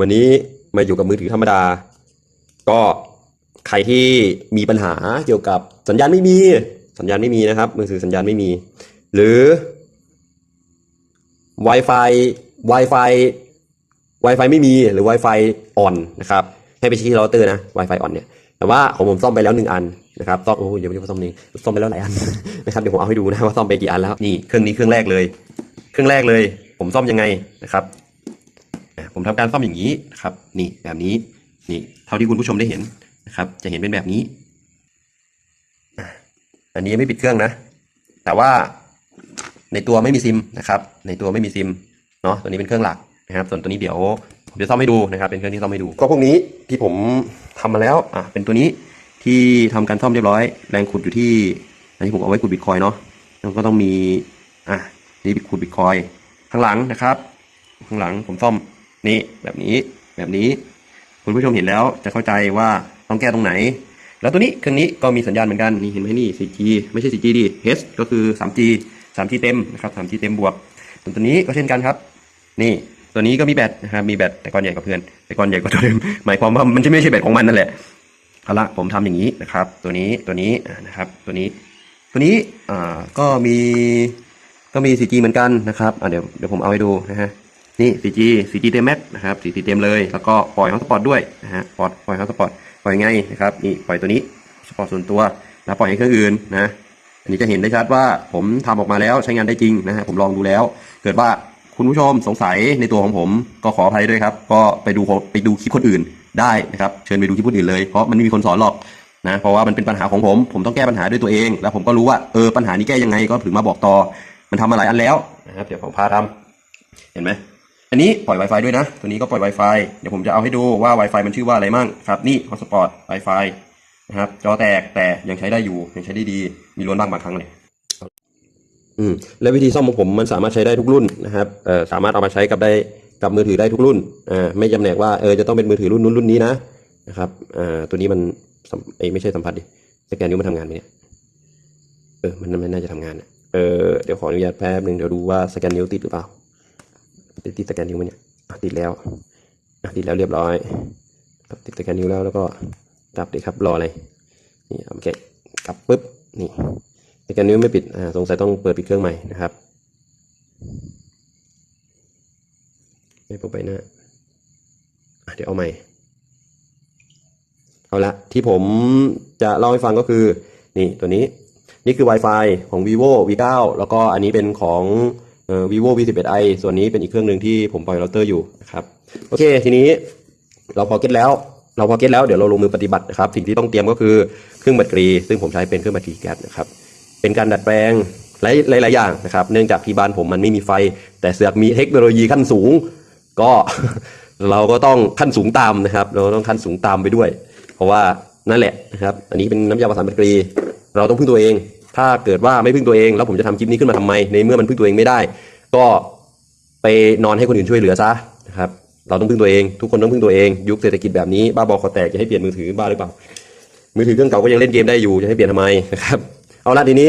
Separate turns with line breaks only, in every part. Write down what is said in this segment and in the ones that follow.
วันนี้มาอยู่กับมือถือธรรมดา ก็ใครที่มีปัญหาเกี่ยวกับสัญญาณไม่มี สัญญาณไม่มีนะครับ มือถือสัญญาณไม่มี หรือ Wi-Fi Wi-Fi Wi-Fi ไม่มีหรือ Wi-Fi อ่อนนะครับ ให้ไปชี้ที่เราเตอร์นะ Wi-Fi อ่อนเนี่ยแต่ว่าของผมซ่อมไปแล้วหนึ่งอันนะครับซ่อมโอ้ยเดี๋ยวไม่ได้ซ่อมนี่ซ่อมไปแล้วหลายอันนะครับเดี๋ยวผมเอาให้ดูนะว่าซ่อมไปกี่อันแล้วนี่เครื่องนี้เครื่องแรกเลย เครื่องแรกเลย ผมซ่อมยังไงนะครับ ผมทำการซ่อมอย่างนี้นะครับ นี่แบบนี้นี่เท่าที่คุณผู้ชมได้เห็นนะครับ จะเห็นเป็นแบบนี้ อันนี้ยังไม่ปิดเครื่องนะ แต่ว่าในตัวไม่มีซิมนะครับ ในตัวไม่มีซิมเนาะตัวนี้เป็นเครื่องหลักนะครับ ส่วนตัวนี้เดี๋ยวผมจะซ่อมให้ดูนะครับ เป็นเครื่องที่ซ่อมให้ดู ก็พวกนี้ที่ผมทำมาแล้วอะเป็นตัวนี้ที่ทำการซ่อมเรียบร้อย แรงขุดอยู่ที่ อันนี้ผมเอาไว้ขุดบิตคอยน์เนาะแล้วก็ต้องมีอะนี่ขุดบิตคอยน์ข้างหลังนะครับ ข้างหลังผมซ่อม นี่แบบนี้แบบนี้ คุณผู้ชมเห็นแล้วจะเข้าใจว่าต้องแก้ตรงไหน แล้วตัวนี้เครื่องนี้ก็มีสัญญาณเหมือนกันนี่เห็นไหมนี่ 4G ไม่ใช่ 4G ดิ H ก็คือ 3G 3G เต็มนะครับ 3G เต็มบวกส่วตัวนี้ก็เช่นกันครับ นี่ตัวนี้ก็มีแบตนะครับมีแบตแต่ก้อนใหญ่กว่าเพื่อนแต่ก้อนใหญ่กว่าตัวเดิมหมายความว่ามันจะไม่ใช่แบตของมันนั่นแหละเอาละผมทำอย่างนี้นะครับ ตัวนี้ตัวนี้นะครับตัวนี้ ตัวนี้อ่าก็มีก็มี 4G เหมือนกันนะครับอ่าเดี๋ยวเดี๋ยวผมเอาให้ดูนะฮะ นี่ 4G 4G เต็มแม็กนะครับ 4G เต็มเลย แล้วก็ปล่อยฮอสปอตด้วยนะฮะปล่อยปล่อยฮอสปอตปล่อยไงนะครับ นี่ปล่อยตัวนี้สปอตส่วนตัว แล้วปล่อยให้เครื่องอื่นนะ อันนี้จะเห็นได้ชัดว่าผมทำออกมาแล้วใช้งานได้จริงนะฮะ ผมลองดูแล้ว เกิดว่าคุณผู้ชมสงสัยในตัวของผมก็ขออภัยด้วยครับ ก็ไปดูไปดูคลิปคนอื่นได้นะครับ เชิญไปดูคลิปคนอื่นเลย เพราะมันไม่มีคนสอนหรอกนะ เพราะว่ามันเป็นปัญหาของผม ผมต้องแก้ปัญหาด้วยตัวเอง แล้วผมก็รู้ว่าเออปัญหานี้แก้ยังไงก็ถึงมาบอกต่อ มันทำมาหลายอันแล้วนะครับ เดี๋ยวผมพาทำเห็นไหม อันนี้ปล่อย Wi-Fi ด้วยนะ ตัวนี้ก็ปล่อย Wi-Fi เดี๋ยวผมจะเอาให้ดูว่า Wi-Fi มันชื่อว่าอะไรมั่งครับ นี่ Hotspot Wi-Fi นะครับจอแตกแต่ยังใช้ได้อยู่ยังใช้ได้ดีมีล้นบ้างบางครั้งเลยอืมแล้ววิธีซ่อมของผมมันสามารถใช้ได้ทุกรุ่นนะครับเอ่อสามารถเอามาใช้กับได้กับมือถือได้ทุกรุ่นอ่าไม่จำแนกว่าเออจะต้องเป็นมือถือรุ่นนู้นรุ่นนี้นะนะครับอ่าตัวนี้มันสัมเอยไม่ใช่สัมผัสดิสแกนนิ้วมันทำงานไหมเนี่ยเออมันไมันน่าจะทำงานนะเออเดี๋ยวขออนุญาตแป๊บหนึ่งเดี๋ยวดูว่าสแกนนิ้วติดหรือเปล่า ติดติดสแกนนิ้วไหมเนี่ยติดแล้วติดแล้วเรียบร้อยติดสแกนนิ้วแล้วแล้วก็กลับดีครับรออะไรนี่โอเคกลับปุ๊บนี่สแกนนิ้วไม่ปิดอ่าสงสัยต้องเปิดปิดเครื่องใหม่นะครับไม่ปุ๊บไปหน้าอะเดี๋ยวเอาใหม่เอาละที่ผมจะเล่าให้ฟังก็คือ นี่ตัวนี้ นี่คือ Wi-Fi ของ vivo v9 แล้วก็อันนี้เป็นของ เอ่อ vivo v11i ส่วนนี้เป็นอีกเครื่องหนึ่งที่ผมปล่อยเราเตอร์อยู่นะครับโอเค ทีนี้เราพอเก็ตแล้วเราพอเก็ตแล้วเดี๋ยวเราลงมือปฏิบัตินะครับสิ่งที่ต้องเตรียมก็คือเครื่องแบตเตอรี่ซึ่งผมใช้เป็นเครื่องแบตเตอรี่แก๊สนะครับเป็นการดัดแปลงหลายหลายๆอย่างนะครับ เนื่องจากที่บ้านผมมันไม่มีไฟ แต่เสือกมีเทคโนโลยีขั้นสูง ก็เราก็ต้องขั้นสูงตามนะครับ เราต้องขั้นสูงตามไปด้วย เพราะว่านั่นแหละนะครับ อันนี้เป็นน้ำยาประสานแบตเตอรี่เราต้องพึ่งตัวเอง ถ้าเกิดว่าไม่พึ่งตัวเอง แล้วผมจะทำคลิปนี้ขึ้นมาทำไม ในเมื่อมันพึ่งตัวเองไม่ได้ ก็ไปนอนให้คนอื่นช่วยเหลือซะนะครับเราต้องพึ่งตัวเองทุกคนต้องพึ่งตัวเอง ยุคเศรษฐกิจแบบนี้บ้าบอคอแตกจะให้เปลี่ยนมือถือบ้าหรือเปล่า มือถือเครื่องเก่าก็ยังเล่นเกมได้อยู่จะให้เปลี่ยนทำไมนะครับเอาละทีนี้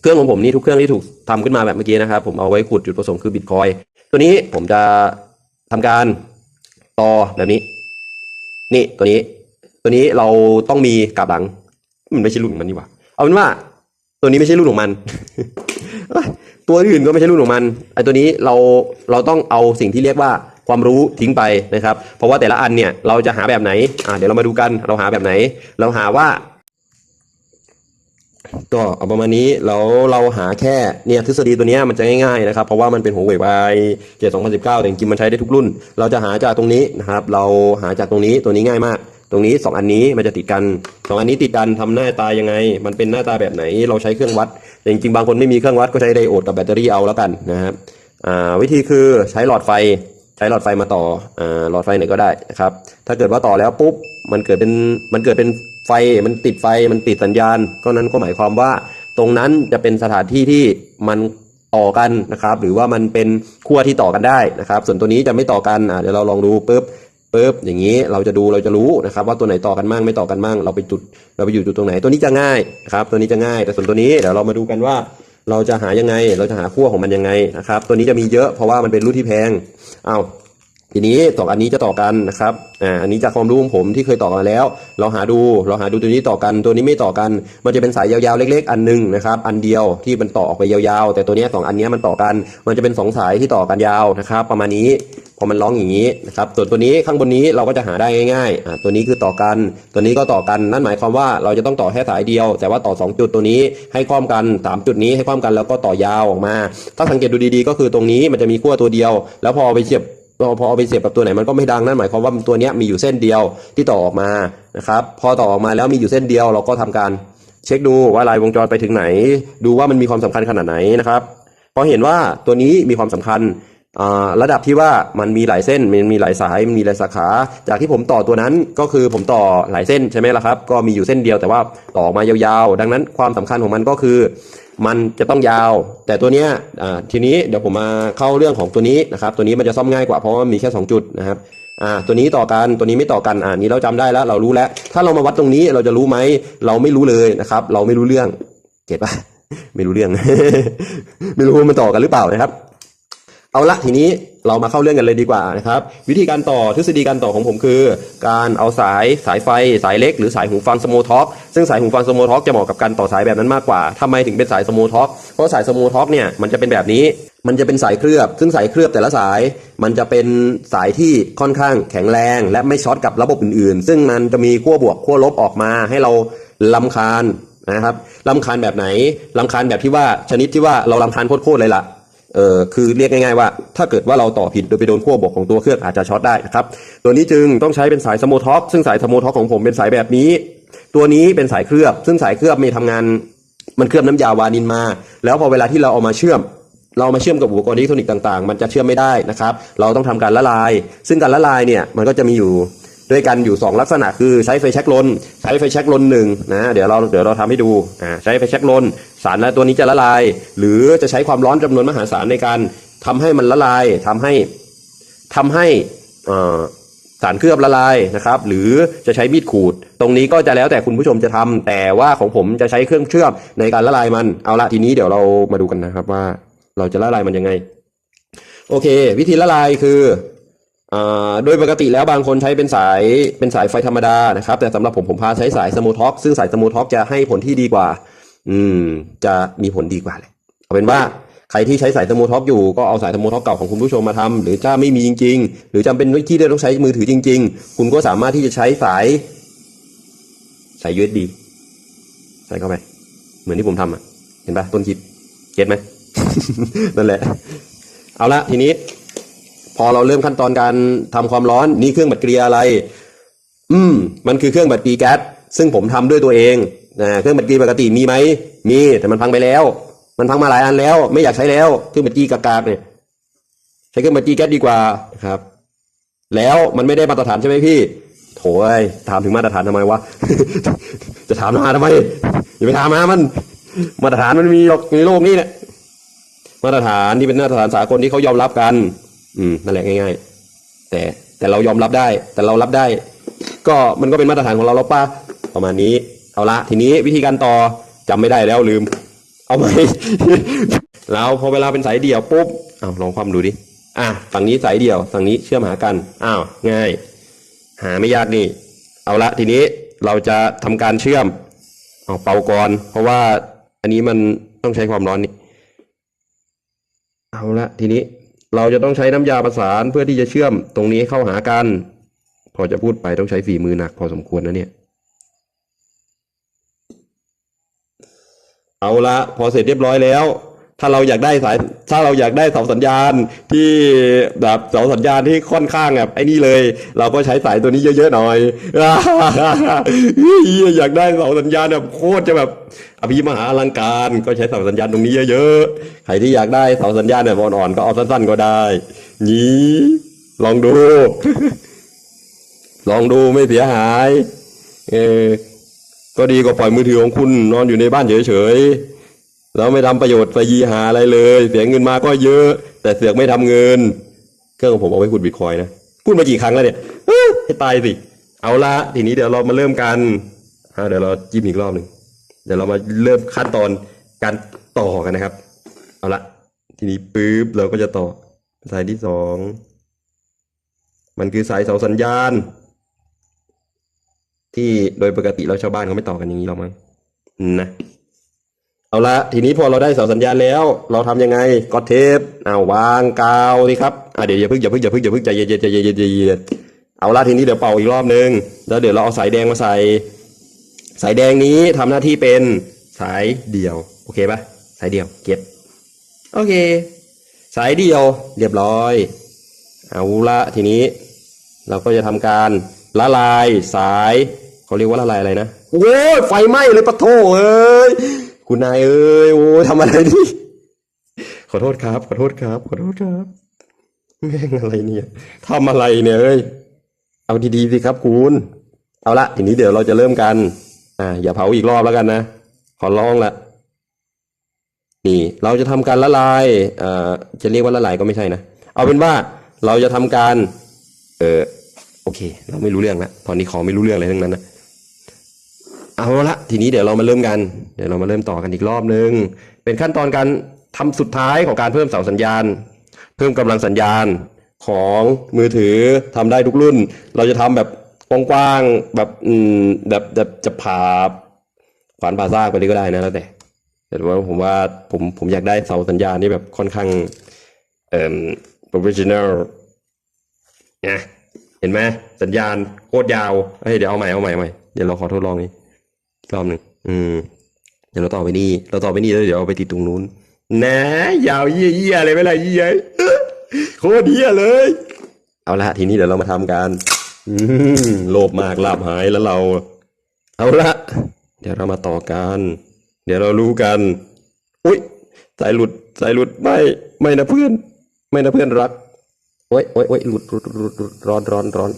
เครื่องของผมนี่ทุกเครื่องที่ถูกทำขึ้นมาแบบเมื่อกี้นะครับผมเอาไว้ขุดจุดประสงค์คือบิตคอยตัวนี้ผมจะทำการต่อแบบนี้ นี่ตัวนี้ ตัวนี้เราต้องมีกลับหลังมันไม่ใช่รุ่นของมันนี่หว่าเอาเป็นว่า ตัวนี้ไม่ใช่รุ่นของมันตัวอื่นก็ไม่ใช่รุ่นของมันไอ้ตัวนี้เราเราต้องเอาสิ่งที่เรียกว่าความรู้ทิ้งไปนะครับ เพราะว่าแต่ละอันเนี่ยเราจะหาแบบไหนอ่าเดี๋ยวเรามาดูกันเราหาแบบไหน เราหาว่า ก็เอาประมาณนี้แล้วเราหาแค่เนี่ยทฤษฎีตัวนี้มันจะง่ายๆนะครับ เพราะว่ามันเป็นหัวเว่ยวเจ็ดสองพันสิบเก้าแต่จริงๆมันใช้ได้ทุกรุ่น เราจะหาจากตรงนี้นะครับ เราหาจากตรงนี้ตัวนี้ง่ายมาก ตรงนี้สองอันนี้มันจะติดกันสองอันนี้ติดกันทำหน้าตายังไง มันเป็นหน้าตาแบบไหนเราใช้เครื่องวัดแต่จริงๆบางคนไม่มีเครื่องวัดก็ใช้ไดโอดกับแบตเตอรี่เอาแล้วกันนะครับวิธีคือใช้หลอดไฟใช้หลอดไฟมาต่ออหลอดไฟไหนก็ได้นะครับ ถ้าเกิดว่าต่อแล้วปุ๊บมันเกิดเป็นมันเกิดเป็นไฟมันติดไฟมันติดสัญญาณ ก็นั้นก็หมายความว่าตรงนั้นจะเป็นสถานที่ที่มันต่อกันนะครับ หรือว่ามันเป็นขั้วที่ต่อกันได้นะครับ ส่วนตัวนี้จะไม่ต่อกันเดี๋ยวเราลองดูปุ๊บ ปุ๊บอย่างนี้เราจะดูเราจะรู้นะครับ ว่าตัวไหนต่อกันมั่งไม่ต่อกันมั่งเราไปจุดเราไปอยู่จุดตรงไหนตัวนี้จะง่ายครับ ตัวนี้จะง่าย แต่ส่วนตัวนี้เดี๋ยวเรามาดูกันว่า เราจะหายังไง เราจะหาขั้วของมันยังไงนะครับ ตัวนี้จะมีเยอะเพราะว่ามันเป็นรุ่นที่แพงเอาทีนี้สออันนี้จะต่อกันนะครับ อ่า อันนี้จากความรู้ของผมที่เคยต่อมาแล้ว เราหาดู เราหาดูตัวนี้ต่อกัน ตัวนี้ไม่ต่อกัน มันจะเป็นสายยาวๆเล็ก ๆ อันหนึงนะครับ อันเดียวที่มันต่อออกไปยาวๆ แต่ตัวนี้สองอันนี้มันต่อกัน มันจะเป็นสองสายที่ต่อกันยาวนะครับ ประมาณนี้ พอมันร้องอย่างนี้นะครับส่วนตัวนี้ข้างบนนี้เราก็จะหาได้ง่ายๆตัวนี้คือต่อกัน ตัวนี้ก็ต่อกันนั่นหมายความว่าเราจะต้องต่อแค่สายเดียว แต่ว่าต่อสองจุดตัวนี้ให้คล้อมกันสามจุดนี้ให้คล้อมกันแล้วก็ต่อยาวออกมา ถ้าสังเกตดูดีๆ ก็คือตรงนี้มันจะมีขั้วตัวเดียว แล้วพอไปเสียบพอเอาไปเสียบกับตัวไหนมันก็ไม่ดังนั่นหมายความว่าตัวนี้มีอยู่เส้นเดียวที่ต่อออกมานะครับพอต่อออกมาแล้วมีอยู่เส้นเดียวเราก็ทำการเช็คดูว่าลายวงจรไปถึงไหน ดูว่ามันมีความสำคัญขนาดไหนนะครับพอเห็นว่าตัวนี้มีความสำคัญ ระดับที่ว่ามันมีหลายเส้นมันมีหลายสายมันมีหลายสาขา จากที่ผมต่อตัวนั้นก็คือผมต่อหลายเส้นใช่ไหมล่ะครับ ก็มีอยู่เส้นเดียวแต่ว่าต่อมายาวๆ ดังนั้นความสำคัญของมันก็คือ มันจะต้องยาว แต่ตัวเนี้ยทีนี้เดี๋ยวผมมาเข้าเรื่องของตัวนี้นะครับ ตัวนี้มันจะซ่อมง่ายกว่าเพราะว่ามีแค่ 2 จุดนะครับอ่าตัวนี้ต่อกันตัวนี้ไม่ต่อกันอ่านี้เราจำได้แล้ว เรารู้แล้ว ถ้าเรามาวัดตรงนี้เราจะรู้ไหมเราไม่รู้เลยนะครับ เราไม่รู้เรื่องเก็ตปะไม่รู้เรื่อง ไม่รู้ว่ามันต่อกันหรือเปล่านะครับ เอาละทีนี้เรามาเข้าเรื่องกันเลยดีกว่านะครับวิธีการต่อทฤษฎีการต่อของผมคือ การเอาสายสายไฟ สายเล็ก หรือสายหูฟังสโมท็อกซึ่งสายหูฟังสโมท็อกจะเหมาะกับการต่อสายแบบนั้นมากกว่าทำไมถึงเป็นสายสโมท็อกเพราะสายสโมท็อกเนี่ยมันจะเป็นแบบนี้มันจะเป็นสายเคลือบ ซึ่งสายเคลือบแต่ละสาย มันจะเป็นสายที่ค่อนข้างแข็งแรง และไม่ช็อตกับระบบอื่นๆ ซึ่งมันจะมีขั้วบวกขั้วลบออกมาให้เราลำคาญนะครับลำคาญแบบไหนลำคาญแบบที่ว่าชนิดที่ว่าเราลำคาญโคตรๆเลยล่ะ เออคือเรียกง่ายๆว่า ถ้าเกิดว่าเราต่อผิดโดยไปโดนขั้วบวกของตัวเครื่องอาจจะช็อตได้นะครับตัวนี้จึงต้องใช้เป็นสายสโมท็อกซึ่งสายสโมท็อกของผมเป็นสายแบบนี้ ตัวนี้เป็นสายเคลือบ ซึ่งสายเคลือบมีทำงานมันเคลือบน้ำยาวานินมา แล้วพอเวลาที่เราเอามาเชื่อม เราเอามาเชื่อมกับอุปกรณ์อิเล็กทรอนิกส์ต่าง ๆ มันจะเชื่อมไม่ได้นะครับ เราต้องทำการละลาย ซึ่งการละลายเนี่ยมันก็จะมีอยู่ด้วยกันอยู่ 2 ลักษณะคือใช้ไฟแช็กลน ใช้ไฟแช็กลนหนึ่งนะเดี๋ยวเราเดี๋ยวเราทำให้ดูอ่าใช้ไฟแช็กลน สารตัวนี้จะละลาย หรือจะใช้ความร้อนจำนวนมหาศาลในการทำให้มันละลายทำให้ทำให้สารเคลือบละลายนะครับ หรือจะใช้มีดขูด ตรงนี้ก็จะแล้วแต่คุณผู้ชมจะทำแต่ว่าของผมจะใช้เครื่องเชื่อมในการละลายมันเอาละทีนี้เดี๋ยวเรามาดูกันนะครับว่าเราจะละลายมันยังไง โอเค วิธีละลายคือโดยปกติแล้วบางคนใช้เป็นสายเป็นสายไฟธรรมดานะครับ แต่สำหรับผมผมพาใช้สายสมูท็อกซึ่งสายสมูท็อกจะให้ผลที่ดีกว่า อืม จะมีผลดีกว่าเลยเอาเป็นว่าใครที่ใช้สายสมูท็อกอยู่ก็เอาสายสมูท็อกเก่าของคุณผู้ชมมาทำหรือถ้าไม่มีจริง ๆ หรือจำเป็นที่ที่ต้องใช้มือถือจริง ๆ คุณก็สามารถที่จะใช้สายสาย USB ใส่เข้าไป เหมือนที่ผมทำอะ เห็นปะต้นคลิปเก็ตไหมนั่นแหละ เอาละทีนี้ พอเราเริ่มขั้นตอนการทำความร้อนนี่เครื่องบัดเกลียอะไร อืม มันคือเครื่องบัดกรีแก๊สซึ่งผมทำด้วยตัวเอง นะเครื่องบัดกรีปกติมีไหมมีแต่มันพังไปแล้ว มันพังมาหลายอันแล้ว ไม่อยากใช้แล้วเครื่องบัดกรีกากๆเนี่ยใช้เครื่องบัดกรีแก๊สดีกว่าครับ แล้วมันไม่ได้มาตรฐานใช่ไหมพี่ โถยถามถึงมาตรฐานทำไมวะจะถามมาทำไมอย่าไปถามมามัน มาตรฐานมันมีหรอกในโลกนี้เนี่ยมาตรฐานที่เป็นมาตรฐานสากลที่เขายอมรับกัน อืมนั่นแหละง่าย ๆ แต่แต่เรายอมรับได้ แต่เรารับได้ ก็มันก็เป็นมาตรฐานของเราแล้วป้าประมาณนี้ เอาละทีนี้วิธีการต่อจำไม่ได้แล้วลืม เอาไหมแล้วพอเวลาเป็นสายเดี่ยวปุ๊บอ้าวลองความดูดิอะฝั่งนี้สายเดี่ยวฝั่งนี้เชื่อมหากันอ้าวง่าย หาไม่ยากนี่ เอาละทีนี้เราจะทำการเชื่อมเอาเป่าก่อนเพราะว่าอันนี้มันต้องใช้ความร้อนนี่เอาละทีนี้เราจะต้องใช้น้ำยาประสานเพื่อที่จะเชื่อมตรงนี้เข้าหากัน พอจะพูดไปต้องใช้ฝีมือหนักพอสมควรนะเนี่ย เอาละพอเสร็จเรียบร้อยแล้ว ถ้าเราอยากได้สายถ้าเราอยากได้เสาสัญญาณที่แบบเสาสัญญาณที่ค่อนข้างแบบไอ้นี่เลย เราก็ใช้สายตัวนี้เยอะๆหน่อยอยากได้เสาสัญญาณแบบโคตรจะแบบอภิมหาอลังการ ก็ใช้เสาสัญญาณตรงนี้เยอะๆใครที่อยากได้เสาสัญญาณแบบอ่อนๆก็เอาสั้นๆก็ได้นี้ลองดู ลองดูไม่เสียหาย เออ ก็ดีกว่าปล่อยมือถือของคุณนอนอยู่ในบ้านเฉยๆแล้วไม่ทำประโยชน์ไปยีหาอะไรเลย เสียเงินมาก็เยอะ แต่เสือกไม่ทำเงิน เครื่องของผมเอาไว้ขุดบิตคอยน์นะพูดมากี่ครั้งแล้วเนี่ยเอ้อให้ตายสิเอาละทีนี้เดี๋ยวเรามาเริ่มกันเดี๋ยวเราจิ้มอีกรอบหนึ่งเดี๋ยวเรามาเริ่มขั้นตอนการต่อกันนะครับ เอาละทีนี้ปุ๊บเราก็จะต่อสายที่สองมันคือสายเสาสัญญาณ ที่โดยปกติแล้วชาวบ้านเขาไม่ต่อกันอย่างนี้หรอกมั้งนะเอาละทีนี้พอเราได้เสาสัญญาณแล้ว เราทำยังไงก็เทปเอาวางกาวสิครับอะเดี๋ยวอย่าเพิ่งอย่าเพิ่งอย่าเพิ่งอย่าเพิ่งใจเย็นใจเย็นใจเย็นใจเย็นเอาละทีนี้เดี๋ยวเป่าอีกรอบนึงแล้วเดี๋ยวเราเอาสายแดงมาใส่ สายแดงนี้ทำหน้าที่เป็นสายเดี่ยว โอเคปะสายเดี่ยวเก็บโอเค สายเดี่ยวเรียบร้อย เอาละทีนี้ เราก็จะทำการ ละลายสายเขาเรียกว่าละลายอะไรนะโอ้ยไฟไหม้เลยปะโถเอ้ยคุณนายเอ้ยโอ้ยทำอะไรนี่ขอโทษครับ ขอโทษครับ ขอโทษครับแม่งอะไรเนี่ยทำอะไรเนี่ยเอ้ยเอาดีๆสิครับคุณ เอาละทีนี้เดี๋ยวเราจะเริ่มกัน อ่า อย่าเผาอีกรอบแล้วกันนะขอร้องละนี่เราจะทำการละลายเอ่อจะเรียกว่าละลายก็ไม่ใช่นะ เอาเป็นว่าเราจะทำการ เออ โอเค เราไม่รู้เรื่องและตอนนี้ขอไม่รู้เรื่องอะไรทั้งนั้นนะเอาละทีนี้เดี๋ยวเรามาเริ่มกัน เดี๋ยวเรามาเริ่มต่อกันอีกรอบนึง เป็นขั้นตอนการทำสุดท้ายของการเพิ่มเสาสัญญาณ เพิ่มกำลังสัญญาณของมือถือทำได้ทุกรุ่น เราจะทำแบบกว้างๆแบบอืมแบบแบบจะผ่าขวานผ่าซากไปเลยก็ได้นะแล้วแต่แต่ว่าผมว่าผมผมอยากได้เสาสัญญาณที่แบบค่อนข้างเอ่อ professional นะ เห็นไหมสัญญาณโคตรยาวเฮ้ยเดี๋ยวเอาใหม่เอาใหม่เอาใหม่เดี๋ยวเราขอทดลองนี้รอบหนึ่งอืม เดี๋ยวเราต่อไปนี่เราต่อไปนี่แล้วเดี๋ยวเอาไปติดตรงนู้นนะยาวเยี่ยเยี่ยเลยไม่ไรเยี่ยโคตรเยี่ยเลย เอาละทีนี้เดี๋ยวเรามาทำกันโลภมากลาบหายแล้วเรา เอาละเดี๋ยวเรามาต่อกัน เดี๋ยวเรารู้กัน อุ้ยสายหลุดสายหลุดไม่ไม่นะเพื่อน ไม่นะเพื่อนรัก โอ้ยโอ้ยโอ้ยหลุดหลุดหลุดหลุดร้อนร้อนร้อน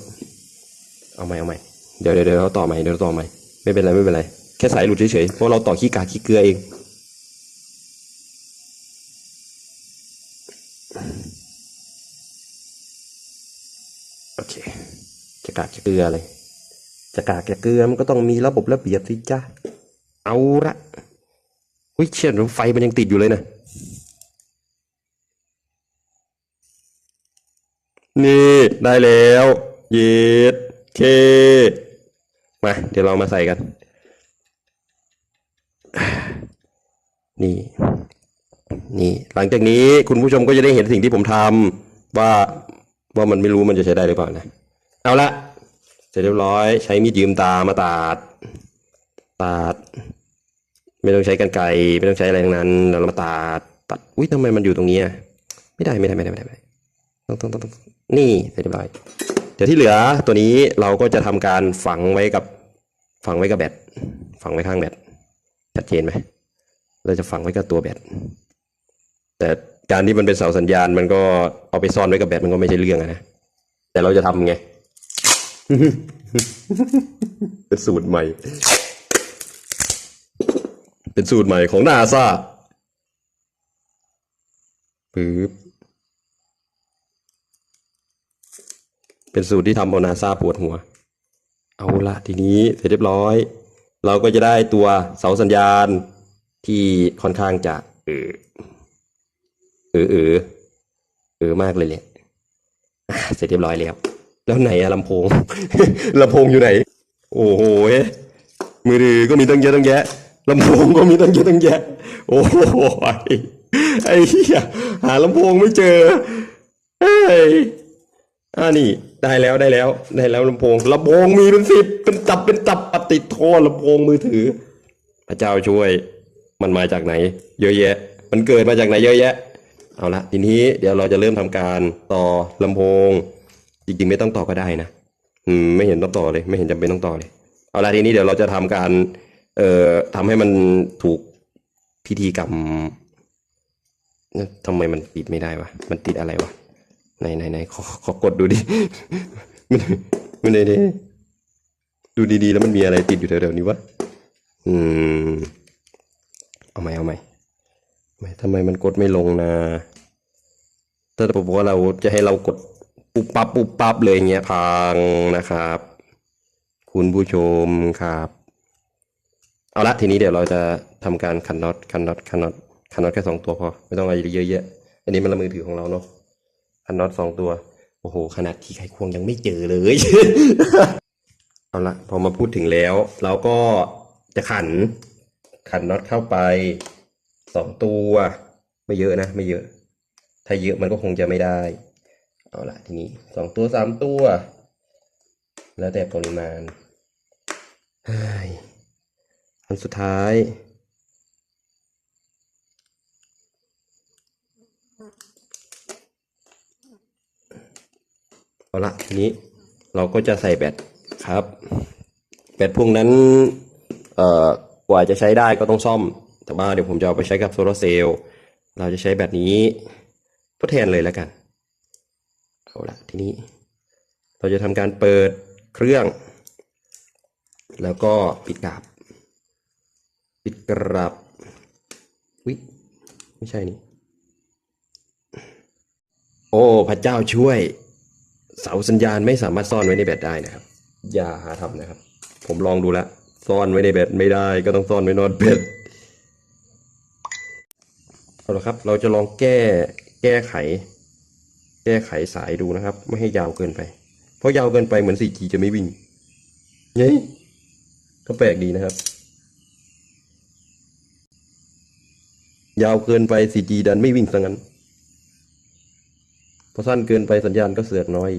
เอาใหม่เอาใหม่เดี๋ยวเดี๋ยวเดี๋ยวเราต่อใหม่เดี๋ยวเราต่อใหม่ไม่เป็นไรไม่เป็นไรแค่สายหลุดเฉยๆเพราะเราต่อขี้กากขี้เกลือเองโอเคจะกากจะเกลือเลยจะกากจะเกลือมันก็ต้องมีระบบระเบียบสิจ้าเอาละอุ้ยเชี่ยไฟมันยังติดอยู่เลยนะ นี่ได้แล้วเย็ดเค มา เดี๋ยวเรามาใส่กัน นี่ นี่ หลังจากนี้คุณผู้ชมก็จะได้เห็นสิ่งที่ผมทำว่าว่ามันไม่รู้มันจะใช้ได้หรือเปล่านะ เอาละเสร็จเรียบร้อยใช้มีดยืมตามาตัดตัด ไม่ต้องใช้กันไกรไม่ต้องใช้อะไรทั้งนั้นเรามาตัดตัดอุ้ยทำไมมันอยู่ตรงนี้อะไม่ได้ไม่ได้ไม่ได้ไม่ได้ไม่ได้ต้องต้องต้องต้อง นี่เสร็จเรียบร้อย เดี๋ยวที่เหลือตัวนี้เราก็จะทำการฝังไว้กับฝังไว้กับแบตฝังไว้ข้างแบตชัดเจนไหมเราจะฝังไว้กับตัวแบตแต่การที่มันเป็นเสาสัญญาณมันก็เอาไปซ่อนไว้กับแบตมันก็ไม่ใช่เรื่องนะแต่เราจะทำไงเป็นสูตรใหม่ เป็นสูตรใหม่ของนาซาปึ๊บ เป็นสูตรที่ทำเอานาซาปวดหัว เอาละทีนี้เสร็จเรียบร้อย เราก็จะได้ตัวเสาสัญญาณที่ค่อนข้างจะเออเออเออเออมากเลยเนี่ยเสร็จเรียบร้อยแล้ว แล้วไหนอะลำโพงลำโพงอยู่ไหน โอ้โหเอ๊ะมือถือก็มีตั้งเยอะตั้งแยะลำโพงก็มีตั้งเยอะตั้งแยะ โอ้โหไอ้เหี้ยหาลำโพงไม่เจอเฮ้ยอ่านี่ ได้แล้วได้แล้วได้แล้วลำโพงลำโพงมีเป็นสิบเป็นตับเป็นตับปฏิโทษลำโพงมือถือ พระเจ้าช่วย มันมาจากไหน เยอะแยะ มันเกิดมาจากไหนเยอะแยะ เอาละทีนี้เดี๋ยวเราจะเริ่มทำการต่อลำโพง จริงๆไม่ต้องต่อก็ได้นะอืมไม่เห็นต้องต่อเลย ไม่เห็นจำเป็นต้องต่อเลย เอาละทีนี้เดี๋ยวเราจะทำการ เอ่อทำให้มันถูกพิธีกรรมทำไมมันติดไม่ได้วะมันติดอะไรวะ ไหนไหนไหนขอขอกดดูดิมันมันไหนดิดูดีๆ แล้วมันมีอะไรติดอยู่แถวๆนี้วะ อืม เอาไหมเอาไหมไม่ทำไมมันกดไม่ลงนะถ้าผมบอกว่าเราจะให้เรากดปุบปับปุบปับเลยเงี้ยพังนะครับ คุณผู้ชมครับ เอาละทีนี้เดี๋ยวเราจะทำการคันน็อตคันน็อตคันน็อตคันน็อตแค่สองตัวพอ ไม่ต้องอะไรเยอะแยะอันนี้มันละมือถือของเราเนาะ คันน็อตสองตัว โอ้โห ขนาดที่ไขควงยังไม่เจอเลย เอาละพอมาพูดถึงแล้ว เราก็จะขัน ขันน็อตเข้าไปสองตัว ไม่เยอะนะ ไม่เยอะ ถ้าเยอะมันก็คงจะไม่ได้ เอาละทีนี้สองตัวสามตัว แล้วแต่ปริมาณอันสุดท้าย เอาละทีนี้เราก็จะใส่แบตครับ แบตพวกนั้นเอ่อกว่าจะใช้ได้ก็ต้องซ่อม แต่ว่าเดี๋ยวผมจะเอาไปใช้กับโซลาร์เซลล์เราจะใช้แบตนี้ทดแทนเลยแล้วกันเอาละทีนี้ เราจะทำการเปิดเครื่อง แล้วก็ปิดกราบปิดกราบวิไม่ใช่นี่ โอ้ พระเจ้าช่วย เสาสัญญาณไม่สามารถซ่อนไว้ในแบตได้นะครับ อย่าหาทำนะครับ ผมลองดูแล้วซ่อนไว้ในแบตไม่ได้ก็ต้องซ่อนไว้นอนแบตเอาละครับ เราจะลองแก้แก้ไข แก้ไขสายดูนะครับ ไม่ให้ยาวเกินไป เพราะยาวเกินไปเหมือน 4G จะไม่วิ่งเย้ก็แปลกดีนะครับ ยาวเกินไป 4G ดันไม่วิ่งซะงั้น พอสั้นเกินไปสัญญาณก็เสือกน้อย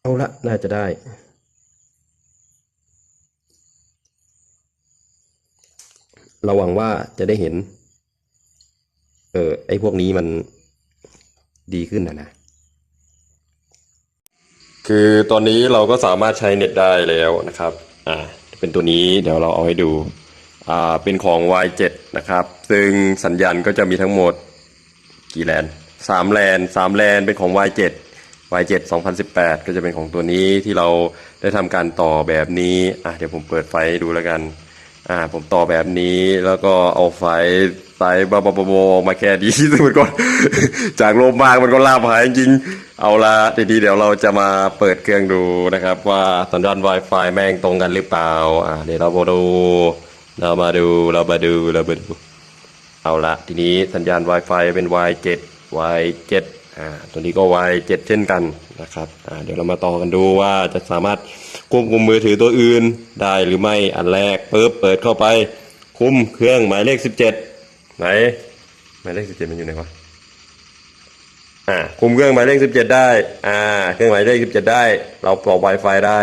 เอาละน่าจะได้ราหวังว่าจะได้เห็น เออไอ้พวกนี้มันดีขึ้นนะนะ คือตอนนี้เราก็สามารถใช้เน็ตได้แล้วนะครับ อ่า เป็นตัวนี้เดี๋ยวเราเอาให้ดู อ่า เป็นของ Y7 นะครับ ซึ่งสัญญาณก็จะมีทั้งหมดกี่แลนสามแลนสามแลนเป็นของ Y7 Y7 2018 ก็จะเป็นของตัวนี้ที่เราได้ทำการต่อแบบนี้ อะเดี๋ยวผมเปิดไฟให้ดูแล้วกัน อ่า ผมต่อแบบนี้แล้วก็เอาไฟ สายบาบาบาบมาแค่ดีซึ่งมันก็จากโลมมากมันก็ลาบหายจริง เอาละทีนี้เดี๋ยวเราจะมาเปิดเครื่องดูนะครับ ว่าสัญญาณ Wi-Fi แม่งตรงกันหรือเปล่าอ่าเดี๋ยวเรามาดูเรามาดูเรามาดูเรามาดูเอาละทีนี้สัญญาณ Wi-Fi เป็น Y7 Y7 อ่าตัวนี้ก็ Y7 เช่นกันนะครับอ่าเดี๋ยวเรามาต่อกันดูว่าจะสามารถควบคุมมือถือตัวอื่นได้หรือไม่อันแรกปึ๊บเปิดเข้าไปคุมเครื่องหมายเลข 17 ไหนหมายเลข17มันอยู่ไหนวะอ่าคุมเครื่องหมายเลข17ได้ อ่า เครื่องหมายเลข17ได้ เราปลอก Wi-Fi ได้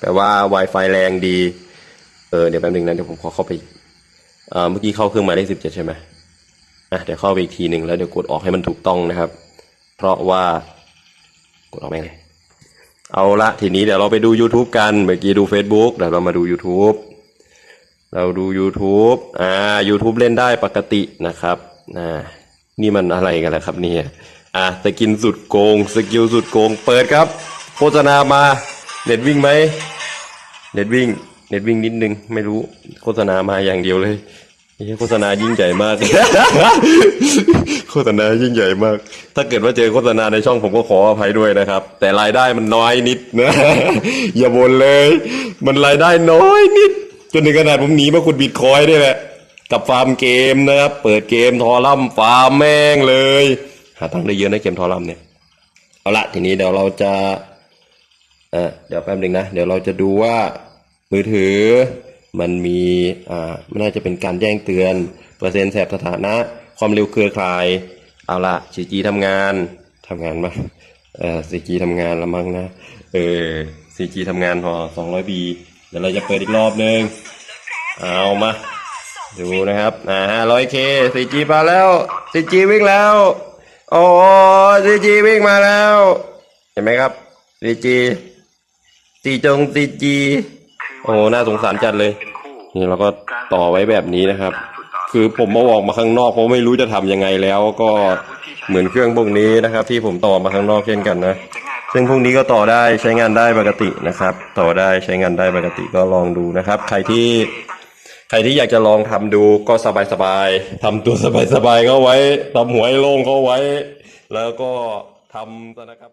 แปลว่า Wi-Fi แรงดี เออ เดี๋ยวแป๊บนึงนะ เดี๋ยวผมขอเข้าไปเอ่อเมื่อกี้เข้าเครื่องหมายเลขสิบเจ็ดใช่ไหมอะ เดี๋ยวเข้าไปอีกทีหนึ่งแล้วเดี๋ยวกดออกให้มันถูกต้องนะครับ เพราะว่ากดออกแม่งเลย เอาละทีนี้เดี๋ยวเราไปดู YouTube กัน เมื่อกี้ดู Facebook เดี๋ยวเรามาดู YouTube เราดู YouTube อ่า YouTube เล่นได้ปกตินะครับอ่านี่มันอะไรกันล่ะครับเนี่ยอะสกินสุดโกง สกิลสุดโกง เปิดครับ โฆษณามา เน็ตวิ่งไหม เน็ตวิ่ง เน็ตวิ่งนิดนึง ไม่รู้ โฆษณามาอย่างเดียวเลยนี่โฆษณายิ่งใหญ่มาก โฆษณายิ่งใหญ่มาก ถ้าเกิดว่าเจอโฆษณาในช่องผมก็ขออภัยด้วยนะครับ แต่รายได้มันน้อยนิดนะ อย่าบ่นเลย มันรายได้น้อยนิด จนถึงขนาดผมหนีมาขุดบิตคอยน์ด้วยแหละกับฟาร์มเกมนะครับ เปิดเกมทอลัมฟาร์มแม่งเลย หาตังค์ได้เยอะนะเกมทอลัมเนี่ย เอาละทีนี้เดี๋ยวเราจะเอ่อเดี๋ยวแป๊บหนึ่งนะ เดี๋ยวเราจะดูว่ามือถือมันมีอ่ามันน่าจะเป็นการแจ้งเตือน เปอร์เซ็นต์แสบสถานะ ความเร็วเครือข่าย เอาละ 4G ทำงานทำงานมาเอ่อ 4G ทำงานละมั้งนะ เออ 4G ทำงานพอ 200B เดี๋ยวเราจะเปิดอีกรอบหนึ่งเอามา ดูนะครับอ่า 100K 4G มาแล้ว 4G วิ่งแล้วโอ้ 4G วิ่งมาแล้ว เห็นไหมครับ 4G ตีจงตีจีโอ้น่าสงสารจัดเลยนี่เราก็ต่อไว้แบบนี้นะครับ คือผมมาออกมาข้างนอกเพราะไม่รู้จะทำยังไงแล้วก็เหมือนเครื่องพวกนี้นะครับ ที่ผมต่อมาข้างนอกเช่นกันนะ ซึ่งพรุ่งนี้ก็ต่อได้ใช้งานได้ปกตินะครับ ต่อได้ใช้งานได้ปกติก็ลองดูนะครับ ใครที่
ใครที่อยากจะลองทำดูก็สบายสบายทำตัวสบายสบายเขไว้ทำหัวให้โล่งก็ไว้ แล้วก็ทำนะครับ